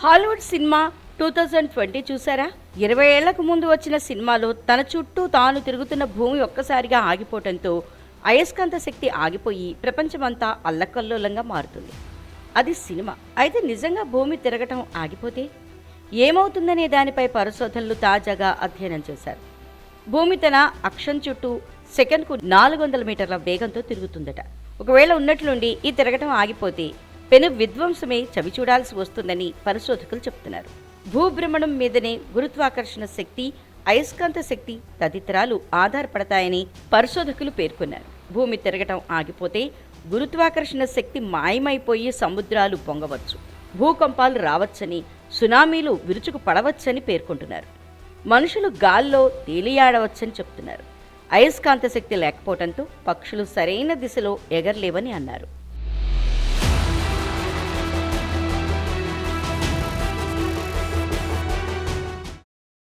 Hollywood cinema two thousand twenty చూసారా ఇరవై ఏళ్ళకు ముందు వచ్చిన సినిమాలో తన చుట్టూ తాను తిరుగుతున్న భూమి ఒక్కసారిగా ఆగిపోవడంతో అయస్కాంత శక్తి ఆగిపోయి ప్రపంచమంతా అల్లకల్లోలంగా మారుతుంది. అది సినిమా. అయితే నిజంగా భూమి తిరగటం ఆగిపోతే ఏమవుతుందనే దానిపై పరిశోధనలు తాజాగా అధ్యయనం చేశారు. భూమి తన అక్షం చుట్టూ సెకండ్కు నాలుగు వందల మీటర్ల వేగంతో తిరుగుతుందట. ఒకవేళ ఉన్నట్లుండి ఈ తిరగటం ఆగిపోతే పెను విధ్వంసమే చవి చూడాల్సి వస్తుందని పరిశోధకులు చెబుతున్నారు భూభ్రమణం మీదనే గురుత్వాకర్షణ శక్తి అయస్కాంత శక్తి తదితరాలు ఆధారపడతాయని పరిశోధకులు పేర్కొన్నారు. భూమి తిరగటం ఆగిపోతే గురుత్వాకర్షణ శక్తి మాయమైపోయి సముద్రాలు పొంగవచ్చు భూకంపాలు రావచ్చని సునామీలు విరుచుకు పడవచ్చని పేర్కొంటున్నారు. మనుషులు గాల్లో తేలియాడవచ్చని చెప్తున్నారు. అయస్కాంత శక్తి లేకపోవడంతో పక్షులు సరైన దిశలో ఎగరలేవని అన్నారు.